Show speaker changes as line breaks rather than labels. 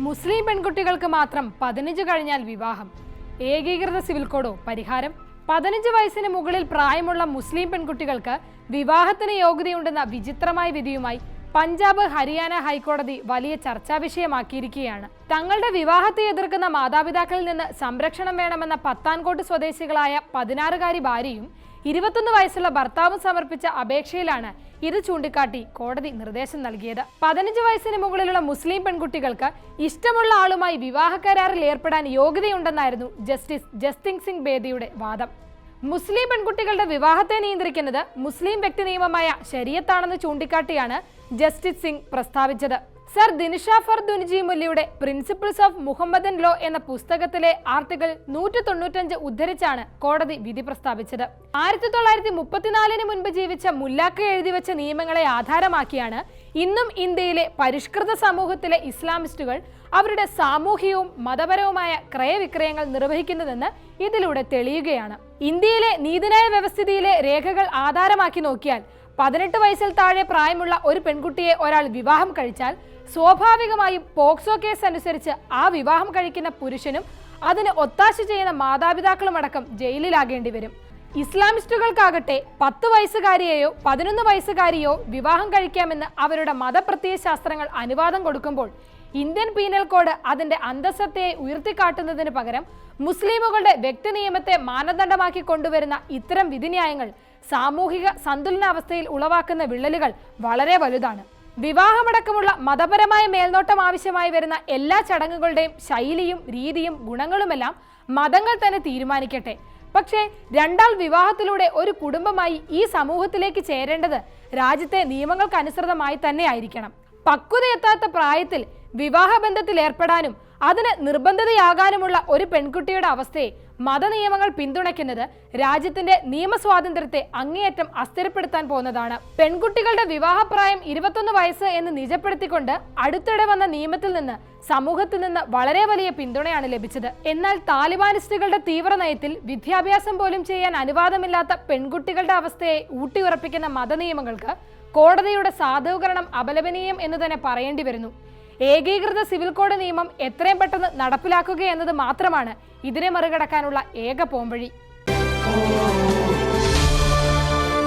മുസ്ലിം പെൺകുട്ടികൾക്ക് മാത്രം പതിനഞ്ച് കഴിഞ്ഞാൽ വിവാഹം. ഏകീകൃത സിവിൽ കോഡോ പരിഹാരം? പതിനഞ്ച് വയസ്സിന് മുകളിൽ പ്രായമുള്ള മുസ്ലിം പെൺകുട്ടികൾക്ക് വിവാഹത്തിന് യോഗ്യതയുണ്ടെന്ന വിചിത്രമായ വിധിയുമായി പഞ്ചാബ് ഹരിയാന ഹൈക്കോടതി വലിയ ചർച്ചാ വിഷയമാക്കിയിരിക്കുകയാണ്. തങ്ങളുടെ വിവാഹത്തെ എതിർക്കുന്ന മാതാപിതാക്കളിൽ നിന്ന് സംരക്ഷണം വേണമെന്ന പത്താൻകോട്ട് സ്വദേശികളായ പതിനാറുകാരി ഭാര്യയും ഇരുപത്തൊന്ന് വയസ്സുള്ള ഭർത്താവ് സമർപ്പിച്ച അപേക്ഷയിലാണ് ഇത് ചൂണ്ടിക്കാട്ടി കോടതി നിർദ്ദേശം നൽകിയത്. പതിനഞ്ച് വയസ്സിന് മുകളിലുള്ള മുസ്ലിം പെൺകുട്ടികൾക്ക് ഇഷ്ടമുള്ള ആളുമായി വിവാഹ കരാറിൽ ഏർപ്പെടാൻ യോഗ്യതയുണ്ടെന്നായിരുന്നു ജസ്റ്റിസ് ജസ്തിങ് സിംഗ് ബേദിയുടെ വാദം. മുസ്ലിം പെൺകുട്ടികളുടെ വിവാഹത്തെ നിയന്ത്രിക്കുന്നത് മുസ്ലിം വ്യക്തി നിയമമായ ശരീരത്താണെന്ന് ചൂണ്ടിക്കാട്ടിയാണ് ജസ്റ്റിസ് സിംഗ് പ്രസ്താവിച്ചത്. സർ ദിനിഷാഫർ ദുനിജി മുല്ലിയുടെ പ്രിൻസിപ്പിൾസ് ഓഫ് മുഹമ്മദൻ ലോ എന്ന പുസ്തകത്തിലെ ആർട്ടിക്കിൾ നൂറ്റി തൊണ്ണൂറ്റഞ്ച് ഉദ്ധരിച്ചാണ് കോടതി വിധി പ്രസ്താവിച്ചത്. ആയിരത്തി തൊള്ളായിരത്തി മുപ്പത്തിനാലിന് മുൻപ് ജീവിച്ച മുല്ലാക്ക എഴുതിവെച്ച നിയമങ്ങളെ ആധാരമാക്കിയാണ് ഇന്നും ഇന്ത്യയിലെ പരിഷ്കൃത സമൂഹത്തിലെ ഇസ്ലാമിസ്റ്റുകൾ അവരുടെ സാമൂഹികവും മതപരവുമായ ക്രയവിക്രയങ്ങൾ നിർവഹിക്കുന്നതെന്ന് ഇതിലൂടെ തെളിയുകയാണ്. ഇന്ത്യയിലെ നീതിന്യായ വ്യവസ്ഥിതിയിലെ രേഖകൾ ആധാരമാക്കി നോക്കിയാൽ പതിനെട്ട് വയസ്സിൽ താഴെ പ്രായമുള്ള ഒരു പെൺകുട്ടിയെ ഒരാൾ വിവാഹം കഴിച്ചാൽ സ്വാഭാവികമായും പോക്സോ കേസ് അനുസരിച്ച് ആ വിവാഹം കഴിക്കുന്ന പുരുഷനും അതിന് ഒത്താശ ചെയ്യുന്ന മാതാപിതാക്കളുമടക്കം ജയിലിലാകേണ്ടി വരും ഇസ്ലാമിസ്റ്റുകൾക്കാകട്ടെ പത്ത് വയസ്സുകാരിയെയോ പതിനൊന്ന് വയസ്സുകാരിയോ വിവാഹം കഴിക്കാമെന്ന് അവരുടെ മതപ്രത്യയ ശാസ്ത്രങ്ങൾ അനുവാദം കൊടുക്കുമ്പോൾ ഇന്ത്യൻ പീനൽ കോഡ് അതിന്റെ അന്തസ്സത്തെ ഉയർത്തിക്കാട്ടുന്നതിന് പകരം മുസ്ലിമുകളുടെ വ്യക്തി നിയമത്തെ മാനദണ്ഡമാക്കി കൊണ്ടുവരുന്ന ഇത്തരം വിധിന്യായങ്ങൾ സാമൂഹിക സന്തുലനാവസ്ഥയിൽ ഉളവാക്കുന്ന വിള്ളലുകൾ വളരെ വലുതാണ്. വിവാഹമടക്കമുള്ള മതപരമായ മേൽനോട്ടം ആവശ്യമായി വരുന്ന എല്ലാ ചടങ്ങുകളുടെയും ശൈലിയും രീതിയും ഗുണങ്ങളുമെല്ലാം മതങ്ങൾ തന്നെ തീരുമാനിക്കട്ടെ. പക്ഷേ രണ്ടാൾ വിവാഹത്തിലൂടെ ഒരു കുടുംബമായി ഈ സമൂഹത്തിലേക്ക് ചേരേണ്ടത് രാജ്യത്തെ നിയമങ്ങൾക്കനുസൃതമായി തന്നെ ആയിരിക്കണം പക്വതയെത്താത്ത പ്രായത്തിൽ വിവാഹബന്ധത്തിൽ ഏർപ്പെടാനും അതിന് നിർബന്ധതയാകാനുമുള്ള ഒരു പെൺകുട്ടിയുടെ അവസ്ഥയെ മതനിയമങ്ങൾ പിന്തുണയ്ക്കുന്നത് രാജ്യത്തിന്റെ നിയമസ്വാതന്ത്ര്യത്തെ അങ്ങേയറ്റം അസ്ഥിരപ്പെടുത്താൻ പോകുന്നതാണ്. പെൺകുട്ടികളുടെ വിവാഹപ്രായം ഇരുപത്തൊന്ന് വയസ്സ് എന്ന് നിജപ്പെടുത്തിക്കൊണ്ട് അടുത്തിടെ വന്ന നിയമത്തിൽ നിന്ന് സമൂഹത്തിൽ നിന്ന് വളരെ വലിയ പിന്തുണയാണ് ലഭിച്ചത്. എന്നാൽ താലിബാനിസ്റ്റുകളുടെ തീവ്ര നയത്തിൽ വിദ്യാഭ്യാസം പോലും ചെയ്യാൻ അനുവാദമില്ലാത്ത പെൺകുട്ടികളുടെ അവസ്ഥയെ ഊട്ടിയുറപ്പിക്കുന്ന മതനിയമങ്ങൾക്ക് കോടതിയുടെ സാധൂകരണം അപലപനീയം എന്ന് തന്നെ പറയേണ്ടി വരുന്നു. ഏകീകൃത സിവിൽ കോഡ് നിയമം എത്രയും പെട്ടെന്ന് നടപ്പിലാക്കുക എന്നത് മാത്രമാണ് ഇതിനെ മറികടക്കാനുള്ള ഏക പോംവഴി.